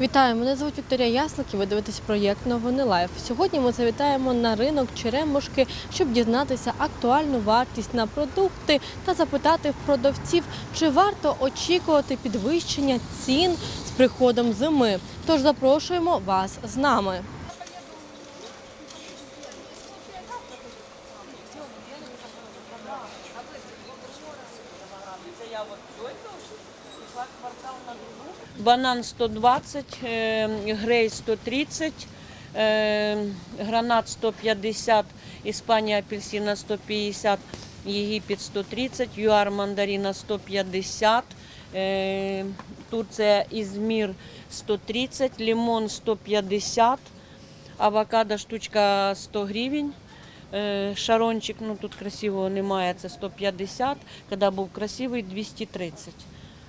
Вітаю, мене звуть Вікторія Яслик і ви дивитесь проєкт Новини Лайф. Сьогодні ми завітаємо на ринок Черемушки, щоб дізнатися актуальну вартість на продукти та запитати в продавців, чи варто очікувати підвищення цін з приходом зими. Тож запрошуємо вас з нами. Банан 120, е, грей 130, е, гранат 150, Іспанія апельсина 150, Єгипет 130, ЮАР мандарина 150, е, Турція Ізмір 130, лимон 150, авокадо штучка 100 гривень. Е, Шарончик, ну тут красивого немає, це 150, коли був красивий 230.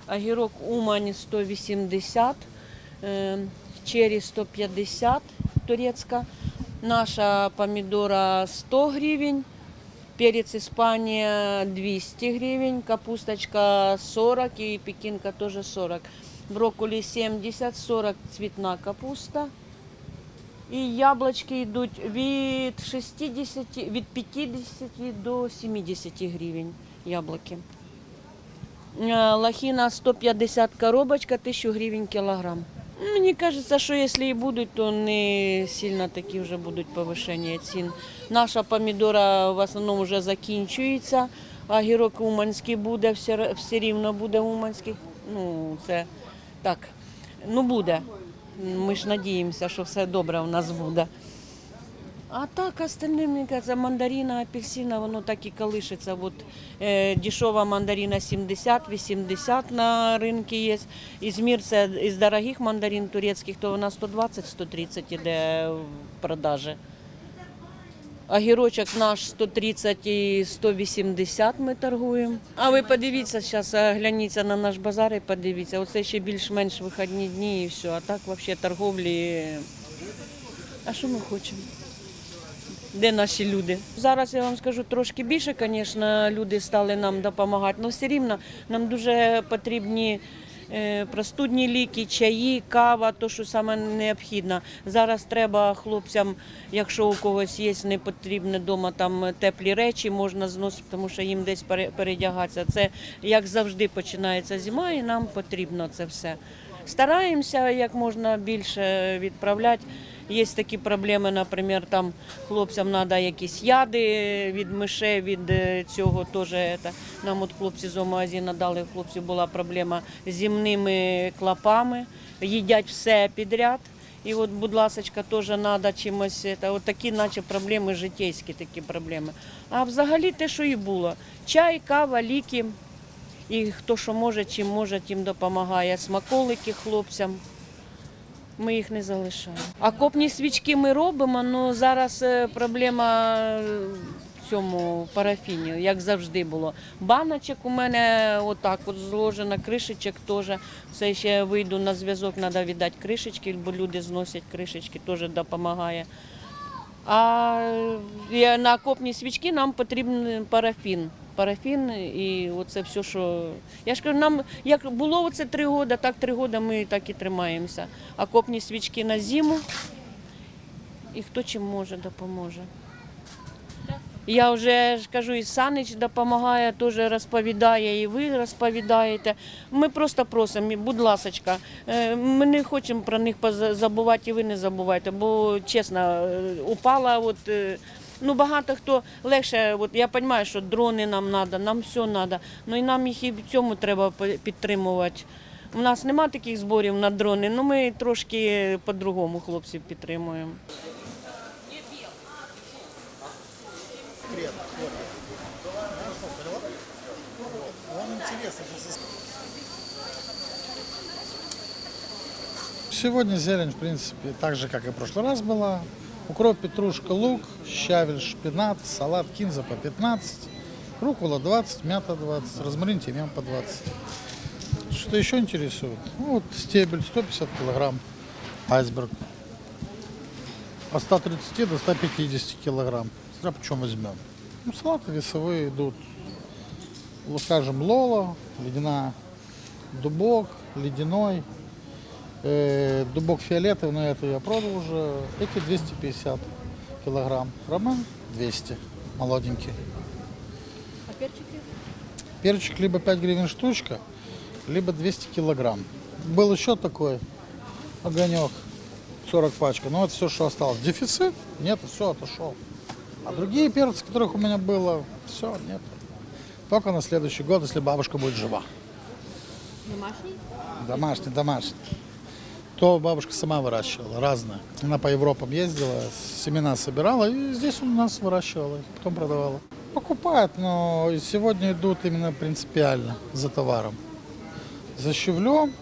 Огірок Умань 180, е, чері 150 турецька, наша помідора 100 гривень, перець Іспанія 200 гривень, капусточка 40 і пекінка теж 40. Брокколі 70, 40 цвітна капуста. І яблучки йдуть від 60, від 50 до 70 гривень яблуки. Е, Лохина 150 коробочка, 1000 гривень кілограм. Мені кажеться, що якщо і будуть, то не сильно такі вже будуть повищення цін. Наша помідора в основному вже закінчується, а гірок уманський буде, все, все рівно буде уманський. Ну, це так, ну буде. Ми ж надіємося, що все добре у нас буде. А так, остальне, мені кажется, мандарина, апельсина, воно так і колишиться. От, е, дешова мандарина 70-80 на ринку є. Ізмір це із дорогих мандарин турецьких, то вона 120-130 іде в продажі. Огірочок наш 130 і 180 ми торгуємо. А ви подивіться зараз, гляніться на наш базар і подивіться. Оце ще більш-менш вихідні дні і все. А так взагалі торговлі. А що ми хочемо? Де наші люди? Зараз я вам скажу трошки більше, звісно, люди стали нам допомагати, але все рівно нам дуже потрібні е, простудні ліки, чаї, кава, то, що саме необхідно. Зараз треба хлопцям, якщо у когось є не потрібне вдома там теплі речі, можна зносити, тому що їм десь пере- передягатися. Це як завжди починається зима, і нам потрібно це все. Стараємося як можна більше відправляти. Є такі проблеми, наприклад, там хлопцям треба якісь яди від мишей, від е, цього теж. Нам от хлопці з магазину дали, у хлопців була проблема з зімними клапами, їдять все підряд. І от, будь ласка, теж треба чимось. Это, от такі, наче проблеми, житейські такі проблеми. А взагалі те, що і було. Чай, кава, ліки. І хто що може, чим може, тим допомагає. Смаколики хлопцям. Ми їх не залишаємо. Окопні свічки ми робимо, але зараз е, проблема е, в цьому парафіні, як завжди було. Баночок у мене отак от зложено, кришечок теж. Це ще вийду на зв'язок, треба віддати кришечки, бо люди зносять кришечки, теж допомагає. А е, на окопні свічки нам потрібен парафін. Парафін і оце все, що. Я ж кажу, нам як було оце три роки, так три роки ми так і тримаємося. Окопні свічки на зиму. І хто чим може, допоможе. Я вже ж кажу, і Санич допомагає, теж розповідає, і ви розповідаєте. Ми просто просимо, будь ласочка, е, ми не хочемо про них забувати, і ви не забувайте, бо чесно, е, упала. От, е, ну, багато хто легше, от, я розумію, що дрони нам треба, нам все треба, ну і нам їх і в цьому треба підтримувати. У нас нема таких зборів на дрони, ну ми трошки по-другому хлопців підтримуємо. Сегодня зелень, в принципе, так же, как и в прошлый раз была. Укроп, петрушка, лук, щавель, шпинат, салат, кинза по 15, рукола 20, мята 20, розмарин, тимьян по 20. Что еще интересует? Ну, вот стебель 150 килограмм, айсберг. От 130 до 150 килограмм. Смотря почем возьмем. Ну, салаты весовые идут, скажем, лола, ледяная, дубок, ледяной, дубок фиолетовый, но это я продал уже. Эти 250 килограмм. Роман 200, молоденький. А перчики? Перчик либо 5 гривен штучка, либо 200 килограмм. Был еще такой огонек, 40 пачка, но это все, что осталось. Дефицит? Нет, все, отошел. А другие перцы, которых у меня было, все, нет. Только на следующий год, если бабушка будет жива. Домашній? Домашний, домашний. То бабушка сама выращивала, разное. Она по Европам ездила, семена собирала и здесь у нас выращивала, потом продавала. Покупают, но сегодня идут именно принципиально за товаром. За щавлем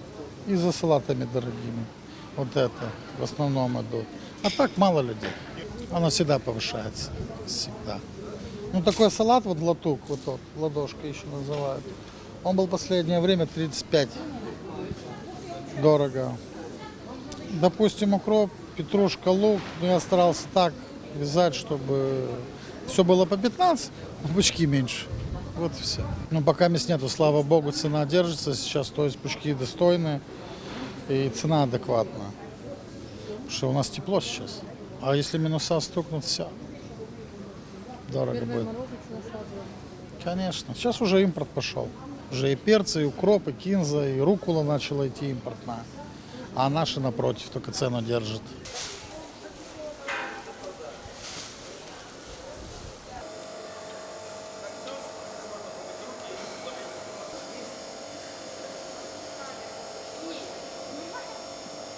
и за салатами дорогими. Вот это в основном идут. А так мало людей. Она всегда повышается. Всегда. Ну такой салат, вот латук, вот тот, ладошка еще называют. Он был последнее время 35 дорого. Допустим, укроп, петрушка, лук. Ну, я старался так вязать, чтобы все было по 15, а пучки меньше. Вот и все. Ну, пока мест нету, слава богу, цена держится. Сейчас, то есть, пучки достойные и цена адекватная. Потому что у нас тепло сейчас. А если минуса стукнут, все. Дорого будет. Конечно. Сейчас уже импорт пошел. Уже и перцы, и укроп, и кинза, и рукула начала идти импортная. А наши, напротив, только цену держат.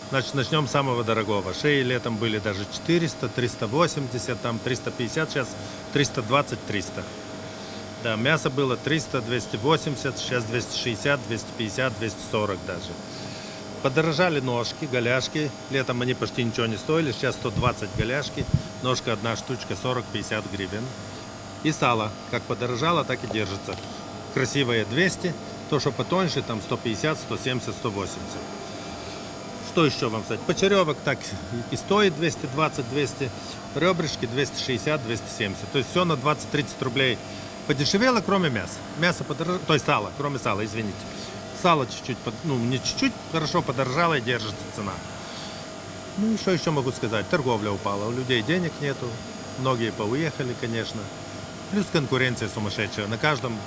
Значит, начнем с самого дорогого. Шеи летом были даже 400, 380, там 350, сейчас 320, 300. Да, мясо было 300, 280, сейчас 260, 250, 240 даже. Подорожали ножки, голяшки. Летом они почти ничего не стоили, сейчас 120 голяшки. Ножка одна штучка 40-50 гривен. И сало, как подорожало, так и держится. Красивое 200, то, что потоньше, там 150, 170, 180. Что еще вам сказать? Почеревок так и стоит 220-200, ребрышки 260-270. То есть все на 20-30 рублей подешевело, кроме мяса. Мясо подорожало, то есть сало, кроме сала, извините. Сало чуть-чуть, ну не чуть-чуть, хорошо подорожало и держится цена. Ну и что еще могу сказать? Торговля упала, у людей денег нету, многие поуехали, конечно. Плюс конкуренция сумасшедшая. На каждом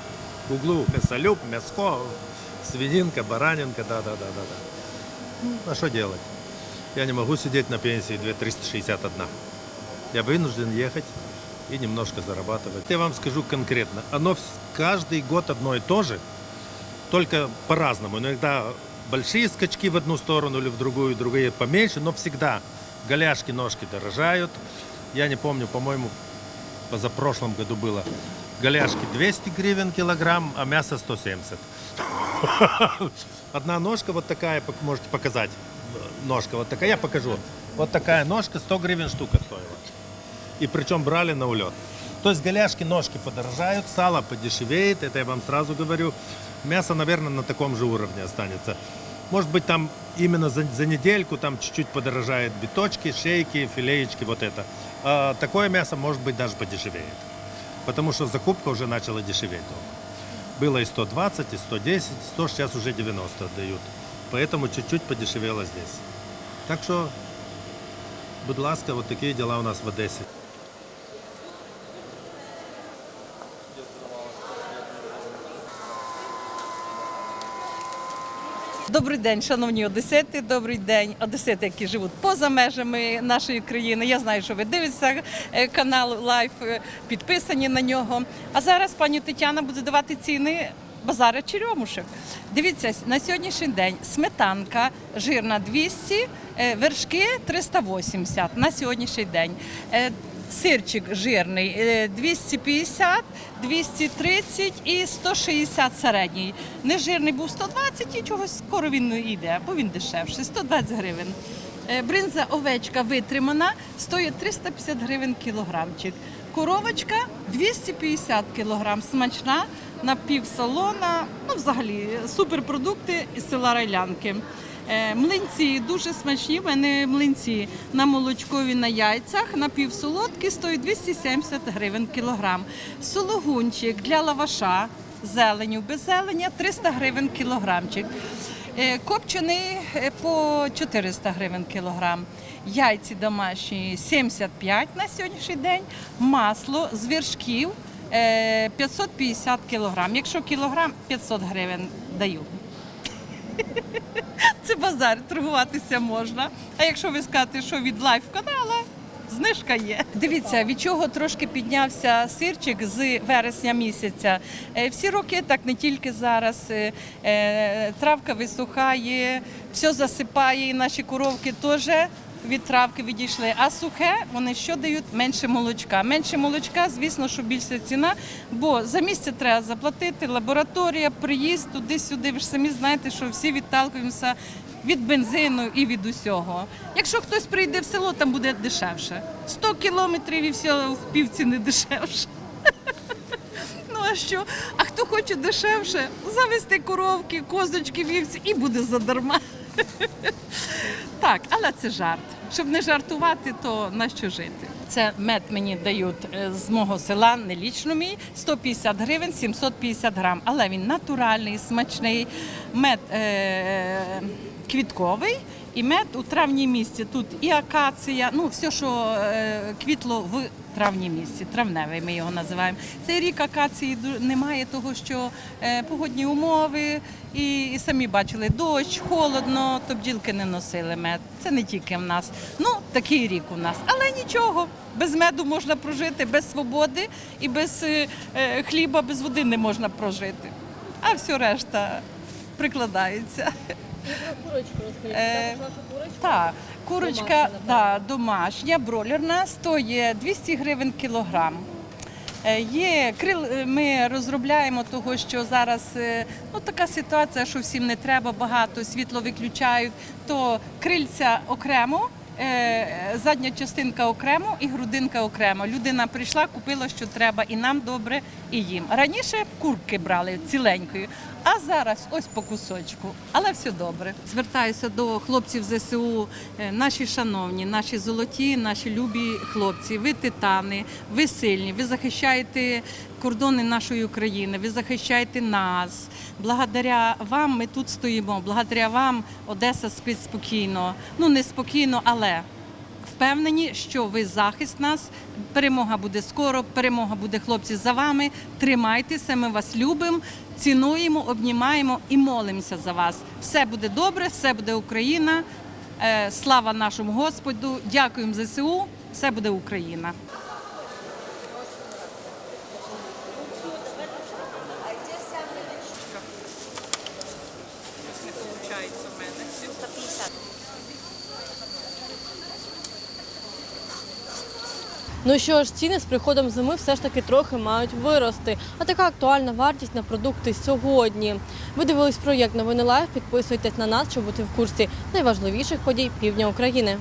углу мясолюб, мяско, свининка, баранинка, да-да-да-да-да. Ну, а что делать? Я не могу сидеть на пенсии 2361. Я вынужден ехать и немножко зарабатывать. Я вам скажу конкретно. Оно каждый год одно и то же, только по-разному. Иногда большие скачки в одну сторону или в другую, другие поменьше, но всегда голяшки, ножки дорожают. Я не помню, по-моему, позапрошлом году было. Голяшки 200 гривен килограмм, а мясо 170. Одна ножка вот такая, можете показать. Ножка вот такая, я покажу. Вот такая ножка 100 гривен штука стоила. И причем брали на улет. То есть голяшки, ножки подорожают, сало подешевеет, это я вам сразу говорю. Мясо, наверное, на таком же уровне останется. Может быть, там именно за, за недельку там чуть-чуть подорожает биточки, шейки, филеечки, вот это. А такое мясо, может быть, даже подешевеет. Потому что закупка уже начала дешеветь. Было и 120, и 110, 100 сейчас уже 90 отдают. Поэтому чуть-чуть подешевело здесь. Так что, будь ласка, вот такие дела у нас в Одессе. Добрий день, шановні одесити. Добрий день, одесити, які живуть поза межами нашої країни. Я знаю, що ви дивитеся е, канал Лайф, е, підписані на нього. А зараз пані Тетяна буде давати ціни базара Черемушек. Дивіться, на сьогоднішній день сметанка жирна 200, е, вершки 380 на сьогоднішній день. Е, Сирчик жирний е, 250, 230 і 160 середній. Нежирний був 120 і чогось скоро він не йде, бо він дешевший, 120 гривень. Е, Бринза овечка витримана, стоїть 350 гривень кілограмчик. Коровочка 250 кілограм, смачна, напівсолона, ну взагалі суперпродукти із села Райлянки. Е, Млинці дуже смачні. В мене млинці на молочкові на яйцях, напівсолодкі стоїть 270 гривень кілограм. Сологунчик для лаваша, зеленю без зелення 300 гривень кілограмчик. Е, Копчений е, по 400 гривень кілограм. Яйці домашні 75 на сьогоднішній день. Масло з вершків е, 550 кілограм. Якщо кілограм 500 гривень даю. Це базар, торгуватися можна. А якщо ви скажете, що від лайф канала, знижка є. Дивіться, від чого трошки піднявся сирчик з вересня місяця. Е, Всі роки, так не тільки зараз. Е, е, Травка висухає, все засипає, і наші коровки теж. Від травки відійшли, а сухе вони що дають? Менше молочка. Менше молочка, звісно, що більше ціна, бо за місце треба заплатити, лабораторія, приїзд туди-сюди. Ви ж самі знаєте, що всі відталкуємося від бензину і від усього. Якщо хтось прийде в село, там буде дешевше. 100 кілометрів і все в півціни дешевше. Ну а що? А хто хоче дешевше, завести коровки, козочки, вівці і буде задарма. Так, але це жарт. Щоб не жартувати, то на що жити? Це мед мені дають е, з мого села, не лічно мій, 150 гривень, 750 грам. Але він натуральний, смачний. Мед е- квітковий і мед у травні місці. Тут і акація, ну все, що е- квітло в травні місці, травневий ми його називаємо. Цей рік акації немає, того що е, погодні умови, і, і самі бачили дощ, холодно, то бджілки не носили мед. Це не тільки в нас. Ну, такий рік у нас. Але нічого, без меду можна прожити, без свободи і без е, хліба, без води не можна прожити. А все решта прикладається. Курочку розкажіть. Е? Так, курочка Домашня, да, домашня, бройлерна, стоїть 200 гривень кілограм. Е, Є крил, е, ми розробляємо того, що зараз е, ну, така ситуація, що всім не треба багато, світло виключають, то крильця окремо. е, Задня частинка окремо і грудинка окремо. Людина прийшла, купила, що треба, і нам добре, і їм. Раніше курки брали ціленькою, а зараз ось по кусочку. Але все добре. Звертаюся до хлопців ЗСУ, е, наші шановні, наші золоті, наші любі хлопці. Ви титани, ви сильні, ви захищаєте кордони нашої України, ви захищаєте нас. Благодаря вам ми тут стоїмо. Благодаря вам Одеса спить спокійно. Ну не спокійно, але впевнені, що ви захист нас. Перемога буде скоро, перемога буде хлопці за вами. Тримайтеся, ми вас любимо, цінуємо, обнімаємо і молимося за вас. Все буде добре, все буде Україна. Е, Слава нашому Господу! Дякуємо ЗСУ. Все буде Україна. Ну що ж, ціни з приходом зими все ж таки трохи мають вирости. А така актуальна вартість на продукти сьогодні. Ви дивились проєкт Новини Лайв. Підписуйтесь на нас, щоб бути в курсі найважливіших подій півдня України.